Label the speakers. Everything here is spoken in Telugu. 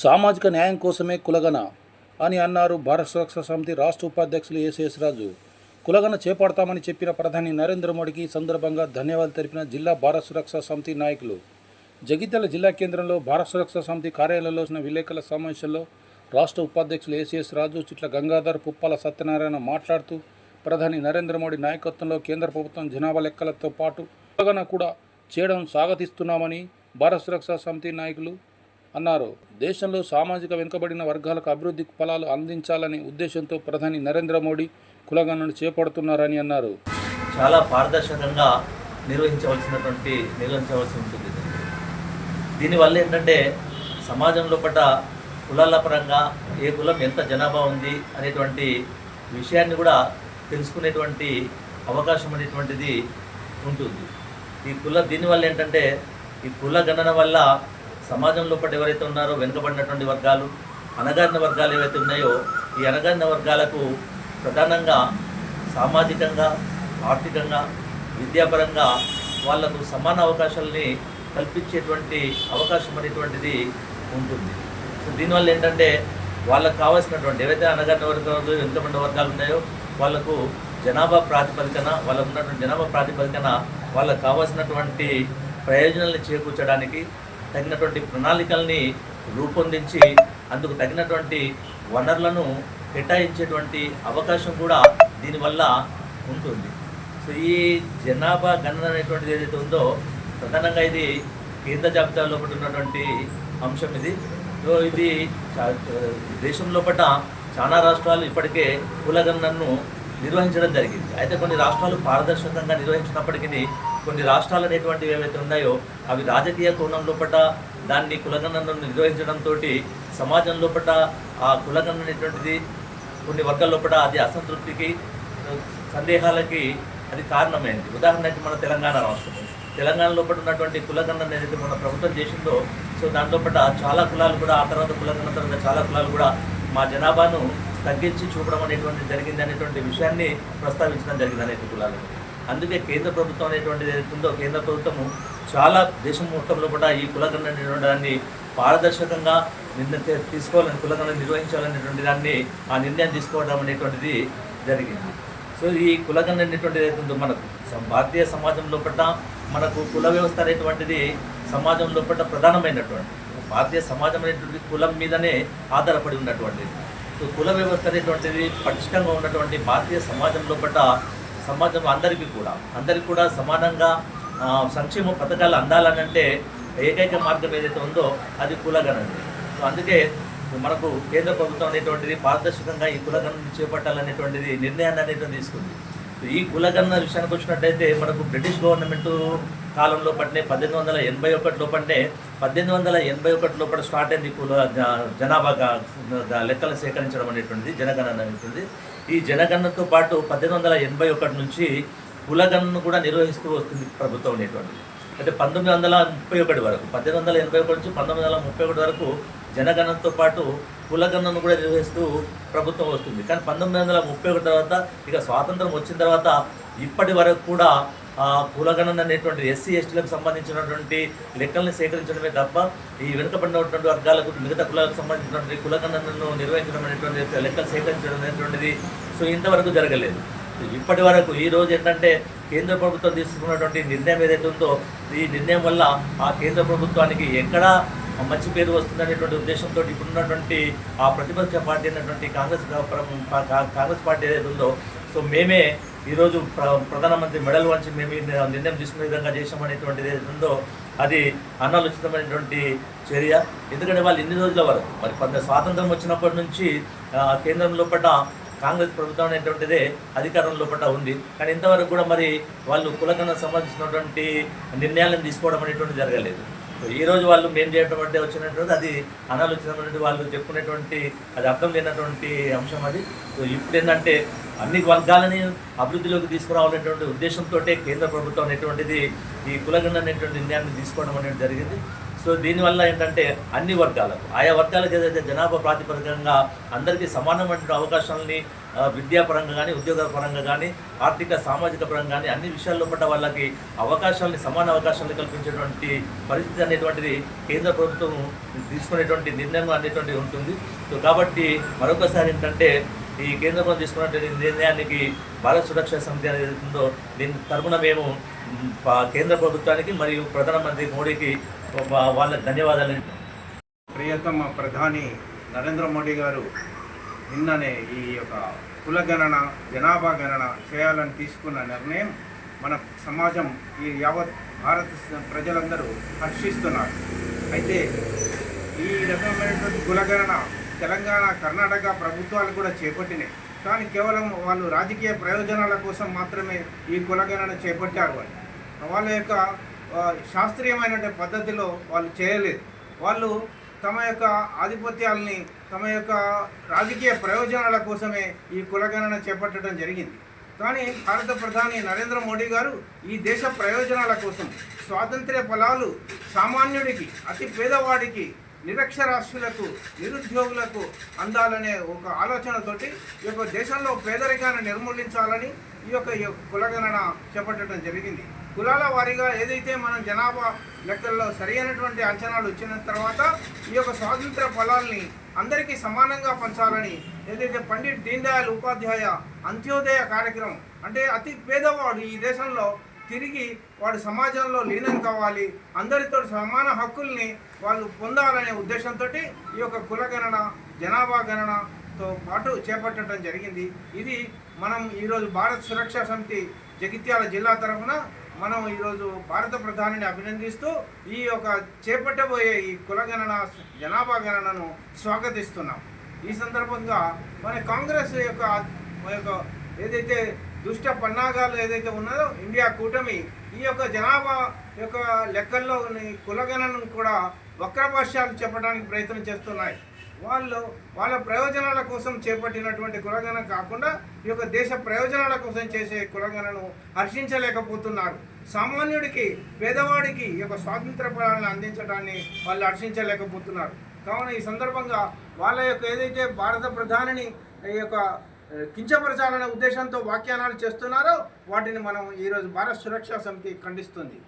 Speaker 1: సామాజిక న్యాయం కోసమే కులగన అని అన్నారు భారత సురక్షా సమితి రాష్ట్ర ఉపాధ్యక్షులు ఏసీఎస్ రాజు. కులగన చేపడతామని చెప్పిన ప్రధాని నరేంద్ర మోడీకి సందర్భంగా ధన్యవాదాలు తెలిపిన జిల్లా భారత సురక్షా సమితి నాయకులు. జగిత్యాల జిల్లా కేంద్రంలో భారత సురక్షా సమితి కార్యాలయంలో వచ్చిన విలేకరుల సమావేశంలో రాష్ట్ర ఉపాధ్యక్షులు ఏసీఎస్ రాజు చిట్ల గంగాధర్ పుప్పాల సత్యనారాయణ మాట్లాడుతూ ప్రధాని నరేంద్ర మోడీ నాయకత్వంలో కేంద్ర ప్రభుత్వం జనాభా లెక్కలతో పాటు కులగన కూడా చేయడం స్వాగతిస్తున్నామని భారత సురక్షా సమితి నాయకులు అన్నారు. దేశంలో సామాజిక వెనుకబడిన వర్గాలకు అభివృద్ధి ఫలాలు అందించాలనే ఉద్దేశంతో ప్రధాని నరేంద్ర మోడీ కులగణను చేపడుతున్నారని అన్నారు.
Speaker 2: చాలా పారదర్శకంగా నిర్వహించవలసినటువంటి నిర్వహించవలసి ఉంటుంది దీనివల్ల ఏంటంటే సమాజంలో పట్ల కులాల పరంగా ఏ కులం ఎంత జనాభా ఉంది అనేటువంటి విషయాన్ని కూడా తెలుసుకునేటువంటి అవకాశం అనేటువంటిది ఉంటుంది. ఈ కుల దీనివల్ల ఏంటంటే ఈ కుల గణన వల్ల సమాజం లోపల ఎవరైతే ఉన్నారో వెనుకబడినటువంటి వర్గాలు అణగారిన వర్గాలు ఏవైతే ఉన్నాయో ఈ అణగారిన వర్గాలకు ప్రధానంగా సామాజికంగా ఆర్థికంగా విద్యాపరంగా వాళ్ళకు సమాన అవకాశాలని కల్పించేటువంటి అవకాశం అనేటువంటిది ఉంటుంది. సో దీనివల్ల ఏంటంటే వాళ్ళకు కావాల్సినటువంటి ఏవైతే అనగారిన వర్గాలు వెనుకబడిన వర్గాలు ఉన్నాయో వాళ్ళకు జనాభా ప్రాతిపదికన వాళ్ళకు ఉన్నటువంటి జనాభా ప్రాతిపదికన వాళ్ళకు కావాల్సినటువంటి ప్రయోజనాలను చేకూర్చడానికి తగినటువంటి ప్రణాళికల్ని రూపొందించి అందుకు తగినటువంటి వనరులను కేటాయించేటువంటి అవకాశం కూడా దీనివల్ల ఉంటుంది. సో ఈ జనాభా గణన అనేటువంటిది ఏదైతే ఉందో ప్రధానంగా ఇది కేంద్ర జాబితాలో ఒకటి ఉన్నటువంటి అంశం ఇది. సో ఇది దేశంలో దేశం లోపల చాలా రాష్ట్రాలు ఇప్పటికే కులగణనను నిర్వహించడం జరిగింది. అయితే కొన్ని రాష్ట్రాలు పారదర్శకంగా నిర్వహించినప్పటికీ కొన్ని రాష్ట్రాలు అనేటువంటివి ఏవైతే ఉన్నాయో అవి రాజకీయ కోణం లోపల దాన్ని కులగణనను నిర్వహించడంతో సమాజం లోపల ఆ కులగణన అనేటువంటిది కొన్ని వర్గాల లోపల అది అసంతృప్తికి సందేహాలకి అది కారణమైంది. ఉదాహరణకి మన తెలంగాణ రాష్ట్రం. తెలంగాణ లోపల ఉన్నటువంటి కులగణన ఏదైతే మన ప్రభుత్వం చేసిందో సో దాంట్లో పట్ల చాలా కులాలు కూడా ఆ తర్వాత కులగణన తర్వాత చాలా కులాలు కూడా మా జనాభాను తగ్గించి చూపడం అనేటువంటి జరిగింది అనేటువంటి విషయాన్ని ప్రస్తావించడం జరిగింది అనేక కులాలు అందుకే కేంద్ర ప్రభుత్వం అనేటువంటిది ఏదైతుందో కేంద్ర ప్రభుత్వము చాలా దేశం మొత్తంలో కూడా ఈ కులగణన అనేటువంటి దాన్ని పారదర్శకంగా నిర్ణయం తీసుకోవాలని కులగణన నిర్వహించాలనేటువంటి దాన్ని ఆ నిర్ణయం తీసుకోవడం అనేటువంటిది జరిగింది. సో ఈ కులగణన అనేటువంటిది ఏదైతుందో మనకు భారతీయ సమాజం లోపల మనకు కుల వ్యవస్థ అనేటువంటిది సమాజం లోపల ప్రధానమైనటువంటి భారతీయ సమాజం అనేటువంటి కులం మీదనే ఆధారపడి ఉన్నటువంటిది. సో కుల వ్యవస్థ అనేటువంటిది పటిష్టంగా ఉన్నటువంటి భారతీయ సమాజం లోపల సమాజం అందరికీ కూడా అందరికీ కూడా సమానంగా సంక్షేమ పథకాలు అందాలనంటే ఏకైక మార్గం ఏదైతే ఉందో అది కులగణన. సో అందుకే మనకు కేంద్ర ప్రభుత్వం అనేటువంటిది పారదర్శకంగా ఈ కులగణం చేపట్టాలనేటువంటిది నిర్ణయాన్ని అనేటువంటి తీసుకుంది. ఈ కులగణన విషయానికి వచ్చినట్టయితే మనకు బ్రిటిష్ గవర్నమెంట్ కాలంలో పట్టినే పద్దెనిమిది వందల ఎనభై ఒకటి లోపలనే పద్దెనిమిది వందల ఎనభై ఒకటి లోపల స్టార్ట్ అయింది కుల జనాభా జనాభాగా లెక్కలు సేకరించడం అనేటువంటిది జనగణన అనేటువంటిది. ఈ జనగణనతో పాటు పద్దెనిమిది వందల ఎనభై ఒకటి నుంచి కులగణను కూడా నిర్వహిస్తూ వస్తుంది ప్రభుత్వం అనేటువంటిది. అంటే పంతొమ్మిది వందల ముప్పై ఒకటి వరకు పద్దెనిమిది వందల ఎనభై ఒకటి నుంచి పంతొమ్మిది వందల ముప్పై ఒకటి వరకు జనగణనతో పాటు కులగణనను కూడా నిర్వహిస్తూ ప్రభుత్వం వస్తుంది. కానీ పంతొమ్మిది వందల ముప్పై ఒకటి తర్వాత ఇక స్వాతంత్రం వచ్చిన తర్వాత ఇప్పటి వరకు కూడా ఆ కులగణన అనేటువంటి ఎస్సీ ఎస్టీలకు సంబంధించినటువంటి లెక్కల్ని సేకరించడమే తప్ప ఈ వెనుకబడినటువంటి వర్గాలకు మిగతా కులాలకు సంబంధించినటువంటి కులగణనను నిర్వహించడం అనేటువంటి లెక్కలు సేకరించడం అనేటువంటిది సో ఇంతవరకు జరగలేదు. ఇప్పటి వరకు ఈ రోజు ఏంటంటే కేంద్ర ప్రభుత్వం తీసుకున్నటువంటి నిర్ణయం ఏదైతే ఉందో ఈ నిర్ణయం వల్ల ఆ కేంద్ర ప్రభుత్వానికి ఎక్కడా మంచి పేరు వస్తుందనేటువంటి ఉద్దేశంతో ఇప్పుడున్నటువంటి ఆ ప్రతిపక్ష పార్టీ అయినటువంటి కాంగ్రెస్ కాంగ్రెస్ పార్టీ ఏదైతే ఉందో సో మేమే ఈరోజు ప్ర ప్రధానమంత్రి మెడల్ వంచి మేము నిర్ణయం తీసుకునే విధంగా చేసామనేటువంటిది ఏదైతే ఉందో అది అనాలోచితమైనటువంటి చర్య. ఎందుకంటే వాళ్ళు ఇన్ని రోజుల వరకు మరి కొంత స్వాతంత్రం వచ్చినప్పటి నుంచి కేంద్రంలో కేంద్రం కాంగ్రెస్ ప్రభుత్వం అనేటువంటిదే అధికారం పట్ట ఉంది. కానీ ఇంతవరకు కూడా మరి వాళ్ళు కులకన్నా సంబంధించినటువంటి నిర్ణయాలను తీసుకోవడం అనేటువంటి జరగలేదు. ఈరోజు ఈ రోజు వాళ్ళు మేము చేయడం అంటే వచ్చినటువంటి అది అనాలోచితమైనటువంటి వాళ్ళు చెప్పుకునేటువంటి అది అర్థం లేనటువంటి అంశం అది. సో ఇప్పుడు ఏంటంటే అన్ని వర్గాలని అభివృద్ధిలోకి తీసుకురావాలనేటువంటి ఉద్దేశంతో కేంద్ర ప్రభుత్వం అనేటువంటిది ఈ కులగన్న అనేటువంటి నిర్ణయాన్ని తీసుకోవడం అనేది జరిగింది. సో దీనివల్ల ఏంటంటే అన్ని వర్గాలకు ఆయా వర్గాలకు ఏదైతే జనాభా ప్రాతిపదికంగా అందరికీ సమానమైన అవకాశాలని విద్యాపరంగా కానీ ఉద్యోగ పరంగా కానీ ఆర్థిక సామాజిక పరంగా కానీ అన్ని విషయాల్లో పడ్డ వాళ్ళకి అవకాశాలని సమాన అవకాశాలను కల్పించేటువంటి పరిస్థితి అనేటువంటిది కేంద్ర ప్రభుత్వం తీసుకునేటువంటి నిర్ణయం అనేటువంటి ఉంటుంది. సో కాబట్టి మరొకసారి ఏంటంటే ఈ కేంద్ర ప్రభుత్వం తీసుకున్నటువంటి నిర్ణయానికి భారత సురక్షా సమితి అనేది ఉందో దీని తరపున మేము కేంద్ర ప్రభుత్వానికి మరియు ప్రధానమంత్రి మోడీకి వాళ్ళకి ధన్యవాదాలు.
Speaker 3: ప్రియతమ ప్రధాని నరేంద్ర మోడీ గారు నిన్ననే ఈ యొక్క కులగణన జనాభా గణన చేయాలని తీసుకున్న నిర్ణయం మన సమాజం ఈ యావత్ భారత ప్రజలందరూ హర్షిస్తున్నారు. అయితే ఈ రకమైనటువంటి కులగణన తెలంగాణ కర్ణాటక ప్రభుత్వాలు కూడా చేపట్టినాయి. కానీ కేవలం వాళ్ళు రాజకీయ ప్రయోజనాల కోసం మాత్రమే ఈ కులగణన చేపట్టారు వాళ్ళు. వాళ్ళ యొక్క శాస్త్రీయమైన శాస్త్రీయమైనటువంటి పద్ధతిలో వాళ్ళు చేయలేదు. వాళ్ళు తమ యొక్క ఆధిపత్యాలని తమ యొక్క రాజకీయ ప్రయోజనాల కోసమే ఈ కులగణన చేపట్టడం జరిగింది. కానీ భారత ప్రధాని నరేంద్ర మోడీ గారు ఈ దేశ ప్రయోజనాల కోసం స్వాతంత్ర్య ఫలాలు సామాన్యుడికి అతి పేదవాడికి నిరక్షరాస్యులకు నిరుద్యోగులకు అందాలనే ఒక ఆలోచనతోటి ఈ యొక్క దేశంలో పేదరికాన్ని నిర్మూలించాలని ఈ యొక్క కులగణన చేపట్టడం జరిగింది. కులాల వారీగా ఏదైతే మనం జనాభా లెక్కల్లో సరైనటువంటి అంచనాలు వచ్చిన తర్వాత ఈ యొక్క స్వాతంత్ర ఫలాల్ని అందరికీ సమానంగా పంచాలని ఏదైతే పండిట్ దీన్ దయాళ్ ఉపాధ్యాయ అంత్యోదయ కార్యక్రమం అంటే అతి పేదవాడు ఈ దేశంలో తిరిగి వాడు సమాజంలో లీనం కావాలి అందరితో సమాన హక్కుల్ని వాళ్ళు పొందాలనే ఉద్దేశంతో ఈ యొక్క కులగణన జనాభా గణనతో పాటు చేపట్టడం జరిగింది. ఇది మనం ఈరోజు భారత్ సురక్షా సమితి జగిత్యాల జిల్లా తరఫున మనం ఈరోజు భారత ప్రధానిని అభినందిస్తూ ఈ యొక్క చేపట్టబోయే ఈ కులగణన జనాభా గణనను స్వాగతిస్తున్నాం. ఈ సందర్భంగా మన కాంగ్రెస్ యొక్క యొక్క ఏదైతే దుష్ట పన్నాగాలు ఏదైతే ఉన్నదో ఇండియా కూటమి ఈ యొక్క జనాభా యొక్క లెక్కల్లో కులగణనను కూడా వక్రభాష్యాలు చెప్పడానికి ప్రయత్నం చేస్తున్నాయి. వాళ్ళు వాళ్ళ ప్రయోజనాల కోసం చేపట్టినటువంటి కులగణన కాకుండా ఈ యొక్క దేశ ప్రయోజనాల కోసం చేసే కులగణను హర్షించలేకపోతున్నారు. సామాన్యుడికి పేదవాడికి ఈ యొక్క స్వాతంత్ర ఫలాలను అందించడాన్ని వాళ్ళు హర్షించలేకపోతున్నారు. కావున ఈ సందర్భంగా వాళ్ళ యొక్క ఏదైతే భారత ప్రధానిని ఈ యొక్క కించపరచాలనే ఉద్దేశంతో వ్యాఖ్యానాలు చేస్తున్నారో వాటిని మనం ఈరోజు భారత సురక్షా సమితి ఖండిస్తుంది.